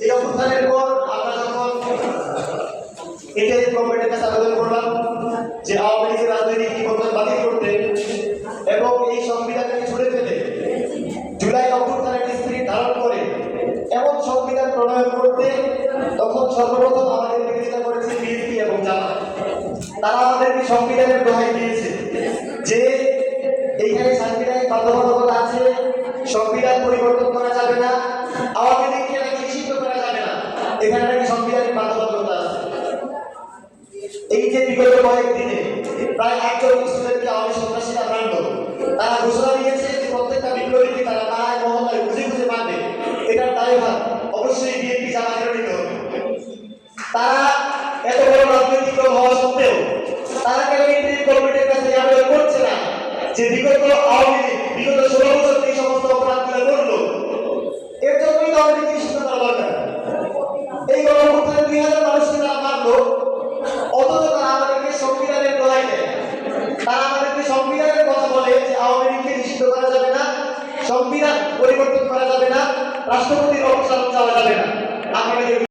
এই অভ্যুত্থানের পর আমরা যখন এটাই গভর্নমেন্টের কাছে আবেদন করলাম যে আওয়ামী লীগের রাজনৈতিক নিবন্ধন বাতিল করতে এবং এই সংবিধানকে ছুড়ে ফেলে জুলাই অভ্যুত্থানের স্ত্রী ধারণ করে এমন সংবিধান প্রণয়ন করতে তখন সর্বপ্রথম আমাদের বিরোধিতা করেছে বিএনপি এবং জামাত তারা আমাদেরকে সংবিধানের দোহাই দিয়েছে যে এইখানে সাংবিধানিক বাধ্যবাধকতা আছে, সংবিধান পরিবর্তন সংবিধানিক বাধ্যবাধকতা আছে। এই যে বিগত কয়েকদিনে প্রায় একজন স্টুডেন্টকে আওয়ামী সন্ত্রাসীরা মারল। তারা ঘোষণা দিয়েছে যে প্রত্যেকটা বিপ্লবীকে তারা পাড়ায় মহল্লায় খুঁজে খুঁজে মারবে এটার দায়ভার অবশ্যই বিএনপি জামাতের নিতে তারা এত বড় রাজনৈতিক দল হওয়া সত্ত্বেও তারা কেন ইন্টারিম গভর্নমেন্টের কাছে আবেদন করছে না? যে বিগত আওয়ামী বিগত এই গণঅভ্যুত্থানে দুই হাজার মানুষকে তারা মারলো অথচ তারা আমাদেরকে সংবিধানের দোহাই দেয়। তারা আমাদেরকে সংবিধানের কথা বলে যে আওয়ামী লীগকে নিষিদ্ধ করা যাবে না, সংবিধান পরিবর্তন করা যাবে না, রাষ্ট্রপতির অপসারণ চাওয়া যাবে না। আপনাদের